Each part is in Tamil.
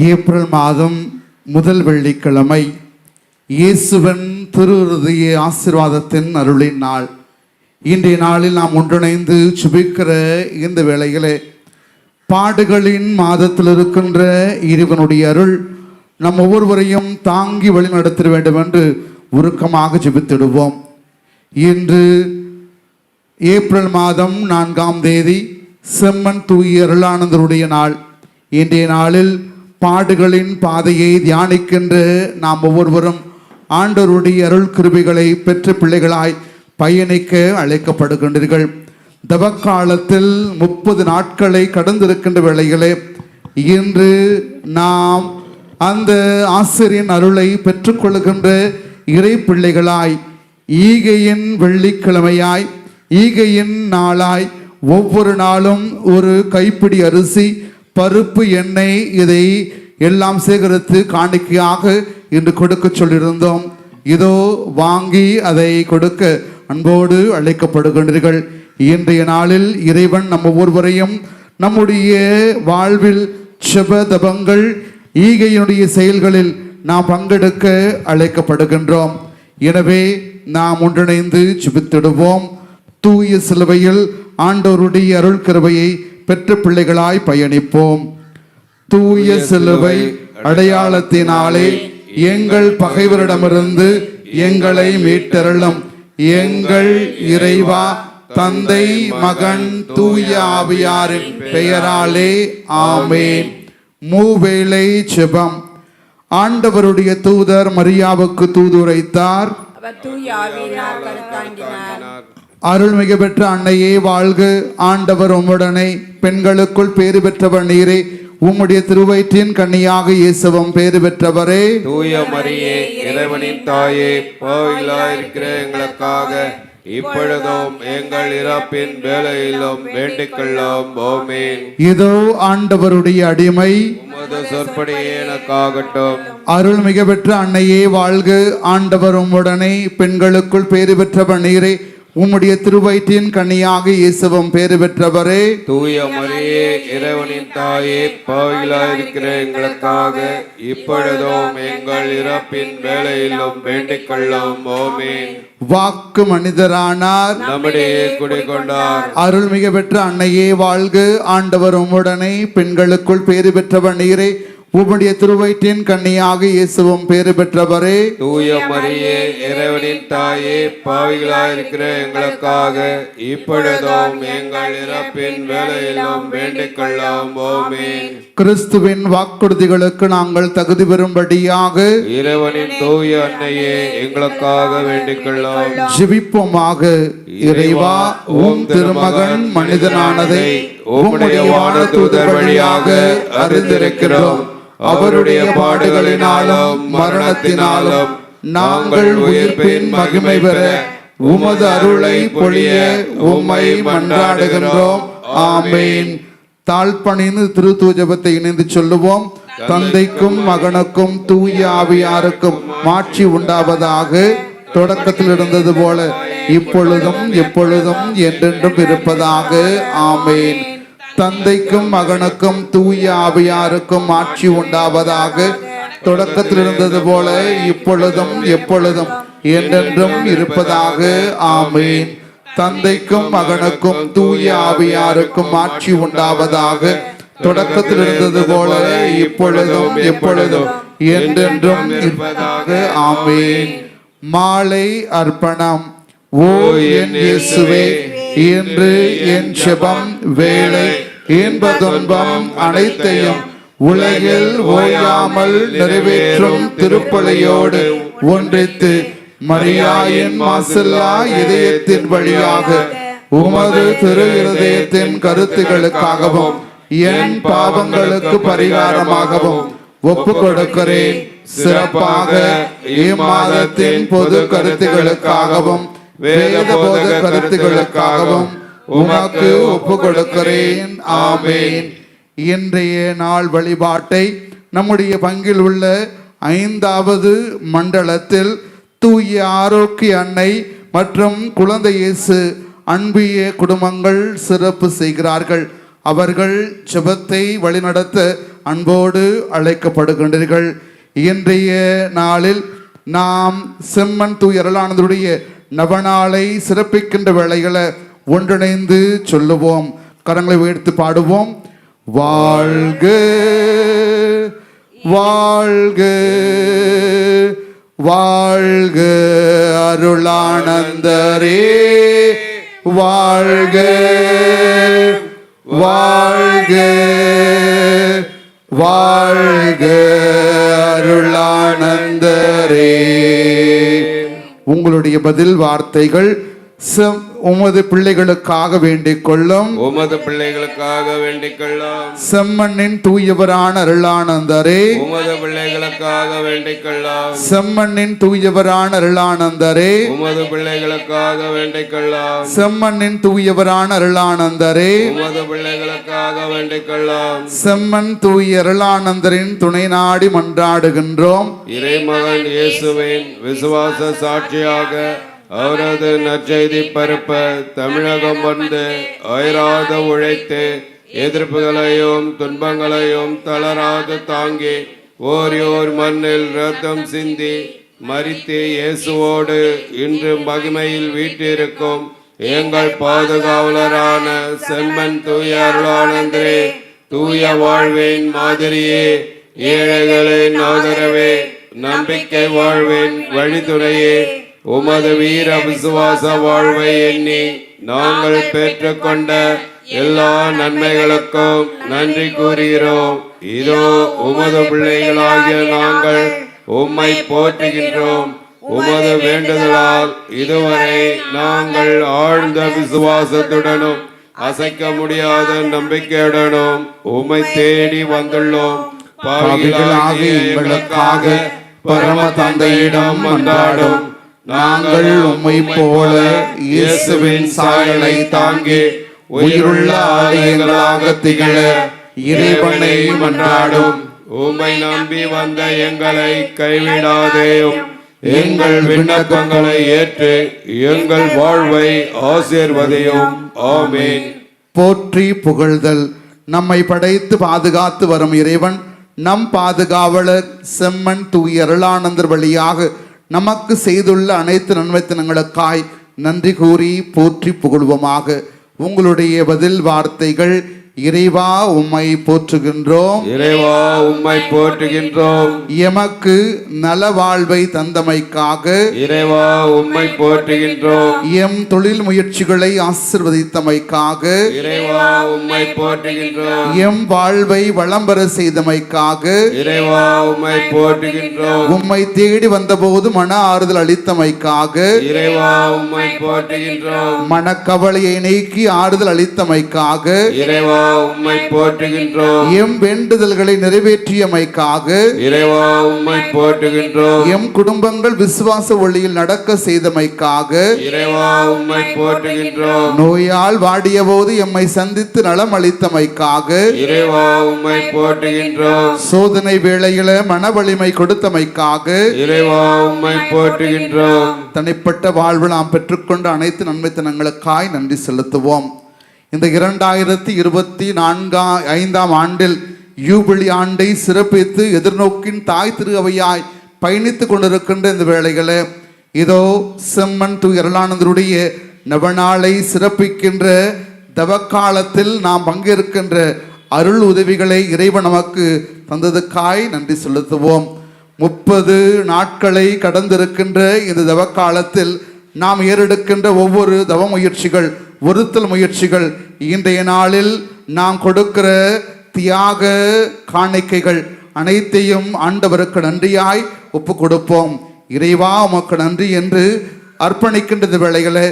ஏப்ரல் மாதம் முதல் வெள்ளிக்கிழமை இயேசுவன் திருஹൃദய ஆசீர்வாதத்தின் அருளின் நாள். இன்றைய நாளில் நாம் ஒன்றிணைந்து சுபிக்கிற இந்த வேளையிலே பாடுகளின் மாதத்தில் இருக்கின்ற இறைவனுடைய அருள் நம் ஒவ்வொருவரையும் தாங்கி வழிநடத்திட வேண்டும் என்று உருக்கமாக ஜெபித்திடுவோம். இன்று ஏப்ரல் மாதம் நான்காம் தேதி செம்மன் தூய அருளானந்தருடைய நாள். இன்றைய நாளில் பாடுகளின் பாதையை தியானிக்கின்ற நாம் ஒவ்வொருவரும் ஆண்டவருடைய அருள் கிருபிகளை பெற்ற பிள்ளைகளாய் பயணிக்க அழைக்கப்படுகின்றீர்கள். தவக்காலத்தில் முப்பது நாட்களை கடந்திருக்கின்ற வேளைகளே இன்று நாம் அந்த ஆசிரியன் அருளை பெற்றுக்கொள்கின்ற இறை பிள்ளைகளாய் ஈகையின் வெள்ளிக்கிழமையாய் ஈகையின் நாளாய் ஒவ்வொரு நாளும் ஒரு கைப்பிடி அரிசி பருப்பு எண்ணெய் இதை எல்லாம் சேகரித்து காணிக்கையாக இன்று கொடுக்க சொல்லியிருந்தோம். இதோ வாங்கி அதை கொடுக்க அன்போடு அழைக்கப்படுகின்றீர்கள். இன்றைய நாளில் இறைவன் நம்ம ஒவ்வொருவரையும் நம்முடைய வாழ்வில் செபதபங்கள் ஈகையினுடைய செயல்களில் நாம் பங்கெடுக்க அழைக்கப்படுகின்றோம். எனவே நாம் ஒன்றிணைந்து சுபித்திடுவோம் தூய சிலுவையில் ஆண்டோருடைய அருள் கிருபையை பெற்ற பிள்ளைகளாய் பயணிப்போம். தூய சிலுவை அடையாளத்தினாலே எங்கள் பகைவரிடமிருந்து எங்களை மீட்டருளும். எங்கள் இறைவா தந்தை மகன் தூய ஆவியாரின் பெயராலே ஆமேன். மூவேளை செபம். ஆண்டவருடைய தூதர் மரியாவுக்கு தூதுரைத்தார். அருள்மிகு பெற்ற அன்னையே வாழ்க. ஆண்டவர் உம்முடனே பெண்களுக்குள் பேறு பெற்றவர் நீரே. உம்முடைய திருவயிற்றின் கன்னியாக இயேசுவும் பேறு பெற்றவரே. தூய மரியே இறைவனின் தாயே பாவிலாயிருக்கிற எங்களுக்காக இப்பொழுதும் எங்கள் இறப்பின் வேலையிலும் வேண்டிக் கொள்ளும் ஓமேன் இதோ ஆண்டவருடைய அடிமை. சொற்படியே எனக்காகட்டும். அருள்மிகு பெற்ற அன்னையே வாழ்க. ஆண்டவர் உம்முடனே பெண்களுக்குள் பேறு பெற்றவர் நீரே. உம்முடைய திருவயிற்றின் கன்னியாக இயேசுவும் பேறு பெற்றவரே. தூய மரியே இறைவனின் தாயே பாவிலாயிருக்கிற எங்களுக்காக இப்பொழுதும் எங்கள் இறப்பின் வேலையிலும் வேண்டிக் கொள்ளும். ஓமேன் வாக்கு மனிதரானார். நம்முடைய குடிகொண்டார். அருள்மிகு பெற்ற அன்னையே வாழ்க. ஆண்டவர் உம்முடனே பெண்களுக்குள் பேறு பெற்றவர் நீரே. உம்முடைய திருவயிற்றின் கன்னியாக இயேசுவும் பேறு பெற்றவரே. தூய மரியே இறைவனின் தாயே பாவிகளாயிருக்கிற எங்களுக்காக இப்பொழுதும் எங்கள் இறப்பின் வேலையிலும் வேண்டிக் கொள்ளும் கிறிஸ்துவின் வாக்குறுதிகளுக்கு நாங்கள் தகுதி பெறும்படியாக இறைவனின் தூய அன்னையே எங்களுக்காக வேண்டிக் கொள்ளும். ஜெபிப்போமாக. இறைவா உம் திருமகன் மனிதனானதை உம்முடைய வானதூதர் வழியாக அறிந்திருக்கிறோம். அவருடைய பாடுகளினாலும் மரணத்தினாலும் நாங்கள் உயிர்ப்பின் மகிமை பெற உமது அருளை பொழிய உம்மை மன்றாடுகின்றோம் ஆமேன். தாழ்பணிந்து திருத்தூ ஜெபத்தை இணைந்து சொல்லுவோம். தந்தைக்கும் மகனுக்கும் தூய ஆவியாருக்கும் மாட்சி உண்டாவதாக தொடக்கத்தில் இருந்தது போல இப்பொழுதும் எப்பொழுதும் என்றென்றும் இருப்பதாக. ஆமேன். தந்தைக்கும் மகனுக்கும் தூய ஆவியாருக்கும் ஆட்சி உண்டாவதாக தொடக்கத்தில் இருந்தது போல இப்பொழுதும் எப்பொழுதும் என்றென்றும் இருப்பதாக. ஆமேன். தந்தைக்கும் மகனுக்கும் தூய ஆவியாருக்கும் ஆட்சி உண்டாவதாக தொடக்கத்தில் இருந்தது போல இப்பொழுதும் எப்பொழுதும் என்றென்றும் இருப்பதாக. ஆமேன். மாலை அர்ப்பணம். ஓ என் இயேசுவே இன்று என் செபம் வேலை இன்ப துன்பம் அனைத்தையும் உலகில் ஓயாமல் நிறைவேற்றும் திருப்பலையோடு ஒன்றித்து மரியாயின் மாசில்லா இதயத்தின் வழியாக உமது திரு இருதயத்தின் கருத்துகளுக்காகவும் என் பாவங்களுக்கு பரிகாரமாகவும் ஒப்பு கொடுக்கிறேன். சிறப்பாக இம்மாதத்தின் பொது கருத்துகளுக்காகவும் வேத போத கருத்துகளுக்காகவும் உமக்கு ஒப்பு கொடுக்கிறேன் ஆமேன். இன்றைய நாள் வழிபாட்டை நம்முடைய பங்கில் உள்ள ஐந்தாவது மண்டலத்தில் தூய ஆரோக்கிய அன்னை மற்றும் குழந்தை இயேசு அன்பிய குடும்பங்கள் சிறப்பு செய்கிறார்கள். அவர்கள் ஜெபத்தை வழிநடத்த அன்போடு அழைக்கப்படுகின்றீர்கள். இன்றைய நாளில் நாம் செம்மன் தூயரலானதுடைய நவநாளை சிறப்பிக்கின்ற வேளைகளை ஒன்றிணைந்து சொல்லுவோம். கரங்களை உயர்த்து பாடுவோம். வாழ்க வாழ்க வாழ்க அருளானந்தரே. வாழ்க வாழ்க வாழ்க அருளானந்தரே. உங்களுடைய பதில் வார்த்தைகள் உமது பிள்ளைகளுக்காக வேண்டிக் கொள்ளும் உமது பிள்ளைகளுக்காக வேண்டிக் கொள்ளும் செம்மண்ணின் தூயவரான அருளானந்தரே. உமது பிள்ளைகளுக்காக வேண்டிக் கொள்ளும் செம்மண்ணின் தூயவரான அருளானந்தரே. உமது பிள்ளைகளுக்காக வேண்டிக் கொள்ளும் செம்மண்ணின் தூயவரான அருளானந்தரே. உமது பிள்ளைகளுக்காக வேண்டிக் கொள்ளும் செம்மன் தூய அருளானந்தரின் துணை நாடி மன்றாடுகின்றோம். இறைமகன் இயேசுவின் விசுவாச சாட்சியாக அவரது நற்செய்தி பரப்ப தமிழகம் வந்து அயராத உழைத்து எதிர்ப்புகளையும் துன்பங்களையும் தளராது தாங்கி ஓரியோர் மண்ணில் ரத்தம் சிந்தி மரித்து இயேசுவோடு இன்று மகிமையில் வீட்டிருக்கும் எங்கள் பாதுகாவலரான செம்மன் தூய அருளானந்தரே தூய வாழ்வின் மாதிரியே ஏழைகளின் ஆதரவே நம்பிக்கை வாழ்வின் வழித்துணையே உமது வீர விசுவாச வாழ்வை எண்ணி நாங்கள் பெற்றுக்கொண்ட எல்லா நன்மைகளுக்கும் நன்றி கூறுகிறோம். இதோ உமது பிள்ளைகளாகிய நாங்கள் உம்மை போற்றுகின்றோம். உமது வேண்டுதலால் இதுவரை நாங்கள் ஆழ்ந்த விசுவாசத்துடனும் அசைக்க முடியாத நம்பிக்கையுடனும் உம்மை தேடி வந்துள்ளோம். பாவிகளாகிய எங்களுக்காக பரம தந்தையிடம் மன்றாடும். நாங்கள் உம்மை போல இயேசுவின் சாயலை தாங்கி உயிருள்ள ஆலயங்களாக திகழ இறைவனை மன்றாடும் உம்மை நம்பி வந்த எங்களை கைவிடாதேயும் எங்கள் விண்ணப்பங்களை ஏற்று எங்கள் வாழ்வை ஆசீர்வதையும். ஆமென். போற்றி புகழ்தல். நம்மை படைத்து பாதுகாத்து வரும் இறைவன் நம் பாதுகாவலர் செம்மன் தூய அருளானந்தர் வழியாக நமக்கு செய்துள்ள அனைத்து நன்மைத்தனங்களுக்காய் நன்றி கூறி போற்றி புகழ்வோமாக. உங்களுடைய பதில் வார்த்தைகள் இறைவா உம்மை போற்றுகின்றோம். இறைவா உம்மை போற்றுகின்றோம். எமக்கு நல வாழ்வை தந்தமைக்காக இறைவா உம்மை போற்றுகின்றோம். எம் தொழில் முயற்சிகளை ஆசிர்வதித்தமைக்காக இறைவா உம்மை போற்றுகின்றோம். எம் வாழ்வை வளம் பெற செய்தமைக்காக இறைவா உம்மை போற்றுகின்றோம். உம்மை தேடி வந்தபோது மன ஆறுதல் அளித்தமைக்காக இறைவா உம்மை போற்றுகின்றோம். மனக்கவலையை நீக்கி ஆறுதல் அளித்தமைக்காக இறைவா உம்மை போற்றுகின்றோம். எம் வேண்டுதல்களை நிறைவேற்றியமைக்காக இறைவா உம்மை போற்றுகின்றோம். எம் குடும்பங்கள் விசுவாச ஒளியில் நடக்க செய்தமைக்காக இறைவா உம்மை போற்றுகின்றோம். நோயால் வாடிய போது எம்மை சந்தித்து நலம் அளித்தமைக்காக இறைவா உம்மை போற்றுகின்றோம். சோதனை வேளையில மன வலிமை கொடுத்தமைக்காக இறைவா உம்மை போற்றுகின்றோம். தனிப்பட்ட வாழ்வில் நாம் பெற்றுக்கொண்ட அனைத்து நன்மைத்தனங்களுக்காய் நன்றி செலுத்துவோம். இந்த இரண்டாயிரத்தி இருபத்தி நான்காம் ஐந்தாம் ஆண்டில் யூபிலி ஆண்டை சிறப்பித்து எதிர்நோக்கின் தாய் திருவையாய் பயணித்துக் பயணித்து கொண்டிருக்கின்ற இந்த வேளைகளே இதோ செம்மன் து இரளானந்தருடைய நவநாளை சிறப்பிக்கின்ற தவக்காலத்தில் நாம் பங்கேற்கின்ற அருள் உதவிகளை இறைவன் நமக்கு தந்ததுக்காய் நன்றி செலுத்துவோம். முப்பது நாட்களை கடந்திருக்கின்ற இந்த தவக்காலத்தில் நாம் ஏறெடுக்கின்ற ஒவ்வொரு தவ முயற்சிகள் ஒருத்தல் முயற்சிகள். இன்றைய நாளில் நாம் கொடுக்கிற தியாக காணிக்கைகள் அனைத்தையும் ஆண்டவருக்கு நன்றியாய் ஒப்பு கொடுப்போம். இறைவா உமக்கு நன்றி என்று அர்ப்பணிக்கின்றது இந்த வேளைகளை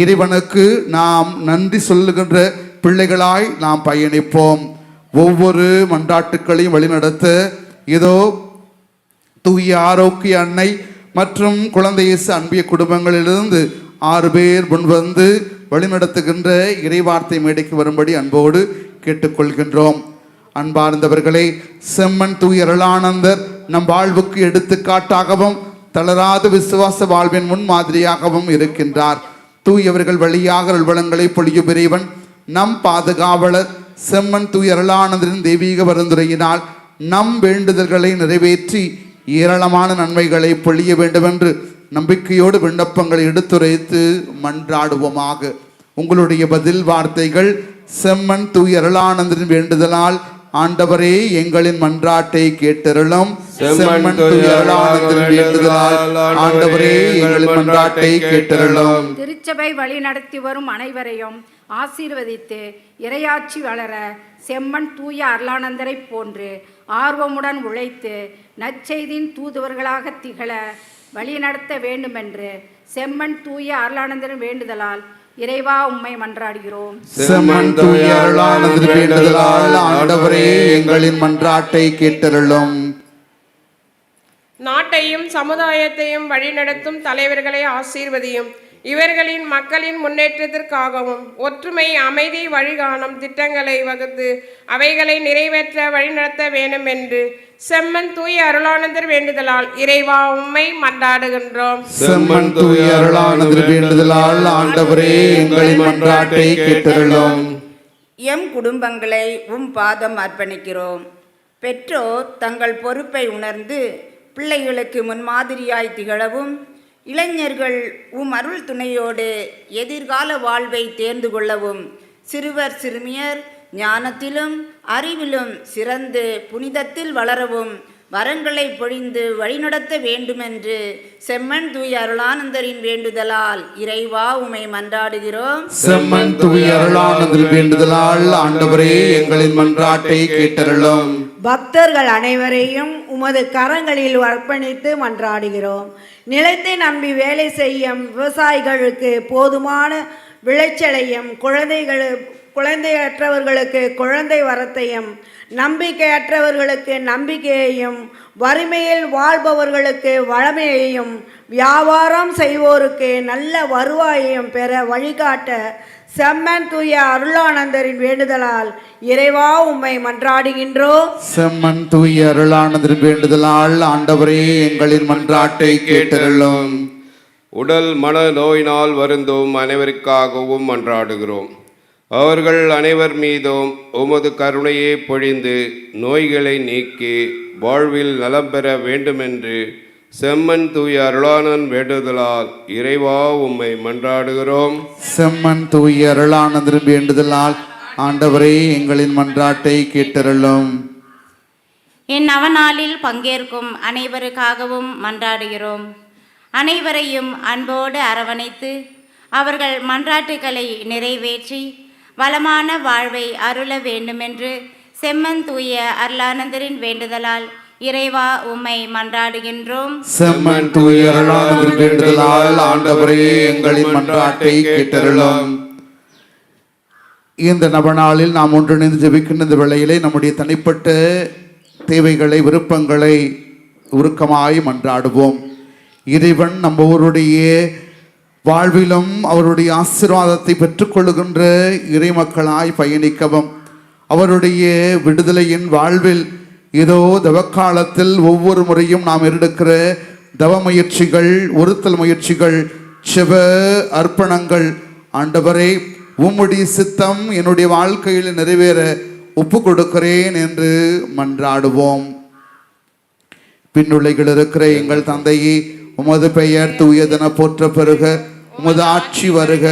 இறைவனுக்கு நாம் நன்றி சொல்லுகின்ற பிள்ளைகளாய் நாம் பயணிப்போம். ஒவ்வொரு மன்றாட்டுக்களையும் வழிநடத்த இதோ தூய ஆரோக்கிய அன்னை மற்றும் குழந்தை இயேசு அன்பிய குடும்பங்களிலிருந்து ஆறு பேர் முன்வந்து வழிநடத்துகின்ற இறைவார்த்தை மேடைக்கு வரும்படி அன்போடு கேட்டுக்கொள்கின்றோம். அன்பார்ந்தவர்களே செம்மன் தூய அருளானந்தர் நம் வாழ்வுக்கு எடுத்துக்காட்டாகவும் தளராத விசுவாச வாழ்வின் முன் மாதிரியாகவும் இருக்கின்றார் தூயவர்கள் வழியாக அல்வளங்களை பொழியும் இறைவன் நம் பாதுகாவலர் செம்மன் தூய அருளானந்தரின் தெய்வீக பரிந்துரையினால் நம் வேண்டுதல்களை நிறைவேற்றி ஏராளமான நன்மைகளை பொழிய வேண்டுமென்று நம்பிக்கையோடு விண்ணப்பங்களை எடுத்துரைத்து மன்றாடுவோமாக. உங்களுடைய பதில் வார்த்தைகள் செம்மன் தூய் அருளானந்தரின் வேண்டுதலால் ஆண்டவரே எங்களின் மன்றாட்டை கேட்டருளும். செம்மன் தூய் அருளானந்தரின் வேண்டுதலால் ஆண்டவரே எங்களின் மன்றாட்டை கேட்டருளும். திருச்சபை வழி நடத்தி வரும் அனைவரையும் ஆசீர்வதித்து இரையாட்சி வளர செம்மன் தூய அருளானந்தரை போன்று ஆர்வமுடன் உழைத்து நற்செய்தியின் தூதுவர்களாக திகழ வழிநடத்த வேண்டுமென்று செம்மன் தூய அருளானந்தரின் வேண்டுதலால் இறைவா உம்மை மன்றாடுகிறோம். செம்மன் தூய அருளானந்தரின் வேண்டுதலால் ஆண்டவரே எங்களின் மன்றாட்டை கேட்டருளும். நாட்டையும் சமுதாயத்தையும் வழிநடத்தும் தலைவர்களை ஆசீர்வதியும். இவர்களின் மக்களின் முன்னேற்றத்திற்காகவும் ஒற்றுமை அமைதி வழிகாணும் திட்டங்களை வகுத்து அவைகளை நிறைவேற்ற வழிநடத்த வேண்டும் என்று செம்மன் தூய அருளானந்தர் வேண்டுதலால் இறைவா உம்மை மன்றாடுகின்றோம். செம்மன் தூய அருளானந்தரின் வேண்டுதலால் ஆண்டவரே எங்களின் மன்றாட்டை கேட்டருளும். எம் குடும்பங்களை உம் பாதம் அர்ப்பணிக்கிறோம். பெற்றோர் தங்கள் பொறுப்பை உணர்ந்து பிள்ளைகளுக்கு முன்மாதிரியாய் திகழவும் இளைஞர்கள் உம் அருள் துணையோடு எதிர்கால வாழ்வை தேர்ந்து கொள்ளவும் சிறுவர் சிறுமியர் ஞானத்திலும் அறிவிலும் சிறந்து புனிதத்தில் வளரவும் வரங்களை பொழிந்து வழிநடத்த வேண்டுமென்று செம்மன் தூய அருளானந்தரின் வேண்டுதலால் இறைவா உமை மன்றாடுகிறோம். செம்மன் தூய அருளானந்தரின் வேண்டுதலால் ஆண்டவரே எங்களின் மன்றாட்டை கேட்டருளும். பக்தர்கள் அனைவரையும் உமது கரங்களில் அர்ப்பணித்து மன்றாடுகிறோம். நிலத்தை நம்பி வேலை செய்யும் விவசாயிகளுக்கு போதுமான விளைச்சலையும் குழந்தைகள் குழந்தையற்றவர்களுக்கு குழந்தை வரத்தையும் நம்பிக்கையற்றவர்களுக்கு நம்பிக்கையையும் வறுமையில் வாழ்பவர்களுக்கு வளமையையும் வியாபாரம் செய்வோருக்கு நல்ல வருவாயையும் பெற வழிகாட்ட செம்மன் தூய அருளானந்தரின் வேண்டுதலால் இறைவா உம்மை மன்றாடுகின்றோம் செம்மன் தூய அருளானந்தரின் வேண்டுதலால் ஆண்டவரே எங்களின் மன்றாட்டை கேட்டருளும். உடல் மன நோயினால் வருந்தும் அனைவருக்காகவும் மன்றாடுகிறோம். அவர்கள் அனைவர் மீதும் உமது கருணையை பொழிந்து நோய்களை நீக்கி வாழ்வில் நலம் பெற வேண்டுமென்று செம்மன் தூய அருளானன் வேண்டுதலால் இறைவா உம்மை மன்றாடுகிறோம். செம்மன் தூய அருளானந்தரின் வேண்டுதலால் ஆண்டவரே எங்களின் மன்றாட்டை கேட்டருளும். என் நவநாளில் பங்கேற்கும் அனைவருக்காகவும் மன்றாடுகிறோம். அனைவரையும் அன்போடு அரவணைத்து அவர்கள் மன்றாட்டுக்களை நிறைவேற்றி வளமான வாழ்வை அருள வேண்டுமென்று செம்மன் தூய அருளானந்தரின் வேண்டுதலால் இறைவா உம்மை மன்றாடுகின்றோம். செம்மன் தூயர்களால் ஆண்டவரே எங்களின் மன்றாட்டை கேட்டருளும். இந்த நபநாளில் நாம் ஒன்றிணைந்து ஜெபிக்கின்ற இந்த வேளையிலே நம்முடைய தனிப்பட்ட தேவைகளை விருப்பங்களை உருக்கமாய் மன்றாடுவோம். இறைவன் நம்ம ஊருடைய வாழ்விலும் அவருடைய ஆசீர்வாதத்தை பெற்றுக்கொள்ளுகின்ற இறைமக்களாய் பயணிக்கவும். அவருடைய விடுதலையின் வாழ்வில் இதோ தவக்காலத்தில் ஒவ்வொரு முறையும் நாம் எடுக்கிற தவ முயற்சிகள் ஒருத்தல் முயற்சிகள் செவ அர்ப்பணங்கள். ஆண்டவரே உம்முடைய சித்தம் என்னுடைய வாழ்க்கையில் நிறைவேற ஒப்பு கொடுக்கிறேன் என்று மன்றாடுவோம். பின்னுள்ளைகள் இருக்கிற எங்கள் தந்தையே உமது பெயர் தூயதென போற்ற பெறுக உமது ஆட்சி வருக.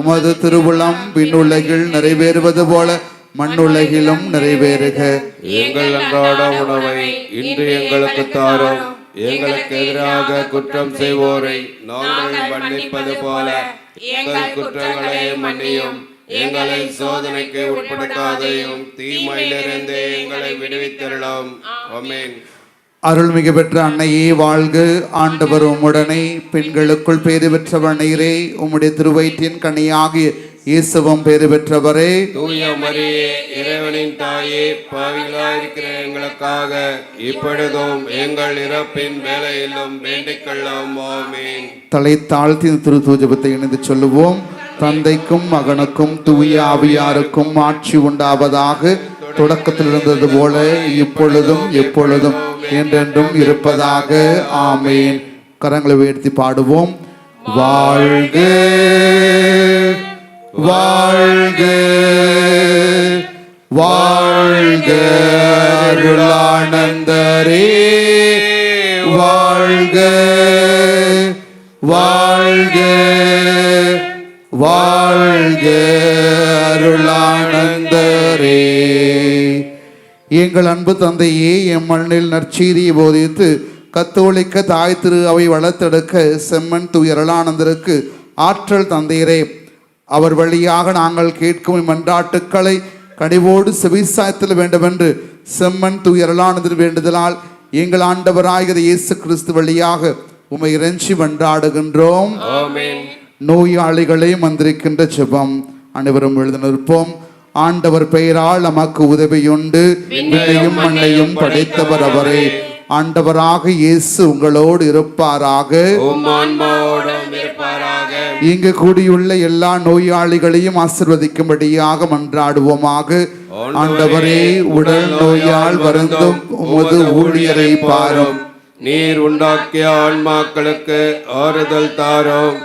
உமது திருவுளம் பின்னுள்ளைகள் நிறைவேறுவது போல மண்ணுலகிலும் நிறைவேறுக. எங்கள் அன்றாட உணவை இன்று எங்களுக்கு தாரும். எங்களுக்கு எதிராக குற்றம் செய்வோரை நாங்கள் மன்னிப்பது போல. எங்கள் குற்றங்களை மன்னியும். எங்களை சோதனைக்கு உட்படுத்தாதையும் தீமையிலிருந்து எங்களை விடுவித்தரலாம் ஆமென். அருள்மிகு பெற்ற அன்னையே வாழ்க. ஆண்டவர் உம்முடனே பெண்களுக்குள் பேறு பெற்றவர் நீரே. உம்முடைய திருவயிற்றின் கனியாகிய இயேசுவும் பேறு பெற்றவரே. தூய மரியே இறைவனின் தாயே பாவிகளாயிருக்கிற எங்களுக்காக இப்பொழுதும் எங்கள் இறப்பின் வேலையிலும் வேண்டிக் கொள்ளும் ஆமென். தலை தாழ்த்தி திரு தூஜபத்தை இணைந்து சொல்லுவோம். தந்தைக்கும் மகனுக்கும் தூய ஆவியாருக்கும் ஆட்சி உண்டாவதாக தொடக்கத்தில் இருந்தது போல இப்பொழுதும் எப்பொழுதும் என்றென்றும் இருப்பதாக ஆமேன். கரங்களை உயர்த்தி பாடுவோம். வாழ்க வாழ்க வாழ்க அருளானந்தரே. வாழ்க வாழ்க வாழ்க அருளானந்தரே. எங்கள் அன்பு தந்தையே எம் மண்ணில் நற்செய்தியை போதித்து கத்தோலிக்க தாய் திரு அவை வளர்த்தெடுக்க செம்மன் துயரலானந்தருக்கு ஆற்றல் தந்தையரே அவர் வழியாக நாங்கள் கேட்கும் மன்றாட்டுக்களை கனிவோடு செவிசாய்த்தல் வேண்டுமென்று செம்மன் துயரலானந்தர் வேண்டுதலால் எங்கள் ஆண்டவராகிற இயேசு கிறிஸ்து வழியாக உமை இறைஞ்சி மன்றாடுகின்றோம். நோயாளிகளை மந்திரிக்கின்ற ஜெபம் அனைவரும் எழுத நிற்போம். ஆண்டவர் பெயரால் நமக்கு உதவியுண்டு. விண்ணையும் மண்ணையும் படைத்தவர் அவரே. ஆண்டவராக இயேசு உங்களோடு இருப்பாராக. இங்கு கூடியுள்ள எல்லா நோயாளிகளையும் ஆசிர்வதிக்கும்படியாக மன்றாடுவோமாக. ஆண்டவரே உடல் நோயால் வருந்தும். உமது ஊழியரை பாரும். நீர் உண்டாக்கிய ஆன்மாக்களுக்கு ஆறுதல் தாரும்.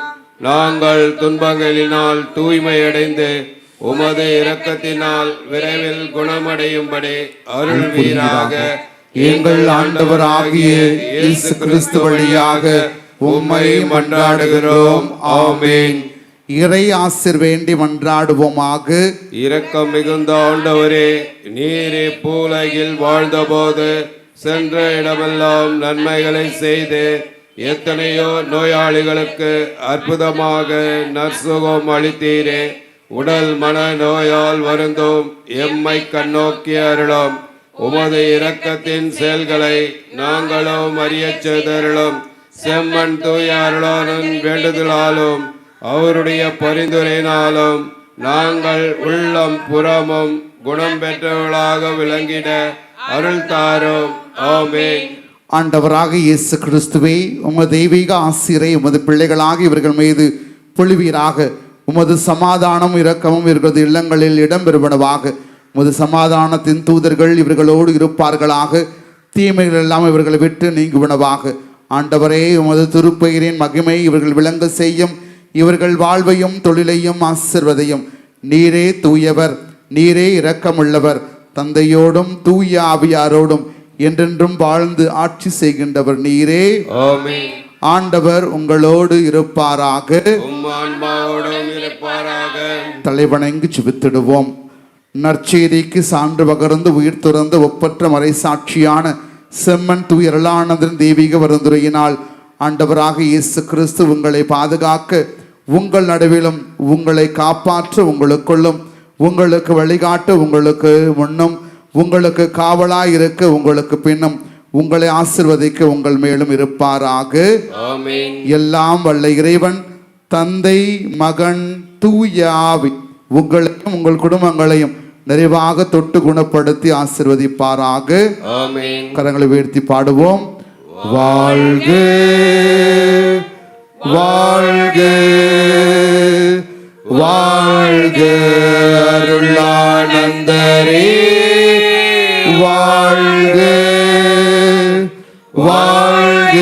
நாங்கள் துன்பங்களினால் தூய்மையடைந்து உமது இரக்கத்தினால் விரைவில் குணமடையும்படி அருள்வீராக. எங்கள் ஆண்டவராகிய இயேசு கிறிஸ்து வழியாக உம்மை மன்றாடுகிறோம். ஆமென். இறை ஆசிர் வேண்டி மன்றாடுவோமாக. இரக்கம் மிகுந்த ஆண்டவரே நீர் இப்பூலகில் வாழ்ந்தபோது சென்ற இடமெல்லாம் நன்மைகளை செய்து எத்தனையோ நோயாளிகளுக்கு அற்புதமாக நற்சுகம் அளித்தீரே. உடல் மன நோயால் வருந்தும் எம்மை கண்ணோக்கி அருளும். உமது இரக்கத்தின் செயல்களை நாங்களும் அறியச் செய்தருளும். செம்மன் தூய அருளாளன் வேண்டுதலாலும் அவருடைய பரிந்துரையினாலும் நாங்கள் உள்ளம் புறமும் குணம் பெற்றவர்களாக விளங்கிட அருள் தாரும். ஆமே ஆண்டவராக இயேசு கிறிஸ்துவே உமது தெய்வீக ஆசிரியரை உமது பிள்ளைகளாக இவர்கள் மீது பொழிவீராக. உமது சமாதானம் இரக்கமும் இவர்களது இல்லங்களில் இடம்பெறுவனவாக. உமது சமாதானத்தின் தூதர்கள் இவர்களோடு இருப்பார்களாக. தீமைகள் எல்லாம் இவர்களை விட்டு நீங்குவனவாக. ஆண்டவரே உமது திருப்பெயரின் மகிமை இவர்கள் விளங்க செய்யும். இவர்கள் வாழ்வையும் தொழிலையும் ஆசிர்வதையும். நீரே தூயவர் நீரே இரக்கமுள்ளவர். தந்தையோடும் தூய ஆவியாரோடும் என்றென்றும் வாழ்ந்து ஆட்சி செய்கின்றவர் நீரே. ஆண்டவர் உங்களோடு இருப்பாராக. தலைவணங்கி சுபித்திடுவோம் நற்செய்திக்கு சான்று பகர்ந்து உயிர் துறந்த ஒப்பற்ற மறைசாட்சியான செம்மன் துயரலானதன் தெய்வீக வருந்துரையினால் ஆண்டவராக இயேசு கிறிஸ்து உங்களை பாதுகாக்க உங்கள் நடுவிலும் உங்களை காப்பாற்ற உங்களுக்குள்ளும் உங்களுக்கு வழிகாட்ட உங்களுக்கு முன்னும் உங்களுக்கு காவலாய் இருக்க உங்களுக்கு பின்னும் உங்களை ஆசிர்வதிக்க உங்கள் மேலும் இருப்பாராக. எல்லாம் வல்ல இறைவன் தந்தை மகன் தூய ஆவி உங்களையும் உங்கள் குடும்பங்களையும் நிறைவாக தொட்டு குணப்படுத்தி ஆசிர்வதிப்பாராக. கரங்களை உயர்த்தி பாடுவோம். வாழ்க வாழ்க வாழ்க அருளானந்தரே. வாழ்க வாழ்க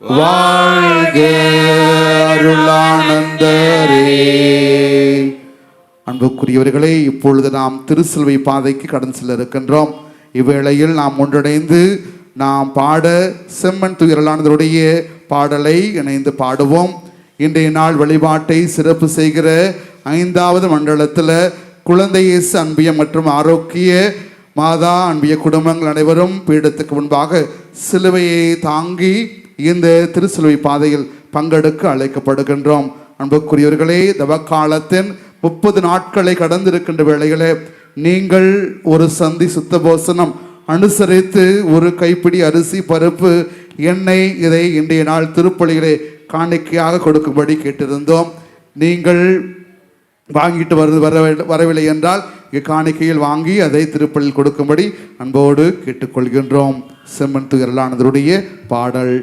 வாழ்க அருளானந்தரே. அன்புக்குரியவர்களே இப்பொழுது நாம் திருசிலுவை பாதைக்கு கடந்து செல்ல இருக்கின்றோம் இவ்வேளையில் நாம் ஒன்றிணைந்து நாம் பாட செம்மன் துயரலானதருடைய பாடலை இணைந்து பாடுவோம். இன்றைய நாள் வழிபாட்டை சிறப்பு செய்கிற ஐந்தாவது மண்டலத்தில் குழந்தை அன்பிய மற்றும் ஆரோக்கிய மாதா அன்பிய குடும்பங்கள் அனைவரும் பீடத்துக்கு முன்பாக சிலுவையை தாங்கி இந்த திருச்சிலுவை பாதையில் பங்கெடுக்க அழைக்கப்படுகின்றோம். அன்புக்குரியவர்களே தவக்காலத்தின் முப்பது நாட்களை கடந்திருக்கின்ற வேளையிலே நீங்கள் ஒரு சந்தி சுத்தபோசனம் அனுசரித்து ஒரு கைப்பிடி அரிசி பருப்பு எண்ணெய் இதை இன்றைய நாள் திருப்பலிகளை காணிக்கையாக கொடுக்கும்படி கேட்டிருந்தோம். நீங்கள் வாங்கிட்டு வர வர வரவில்லை என்றால் இங்கே காணிக்கையில் வாங்கி அதை திருப்பலில் கொடுக்கும்படி அன்போடு கேட்டுக்கொள்கின்றோம். செம்மன் துயரலானதருடைய பாடல்.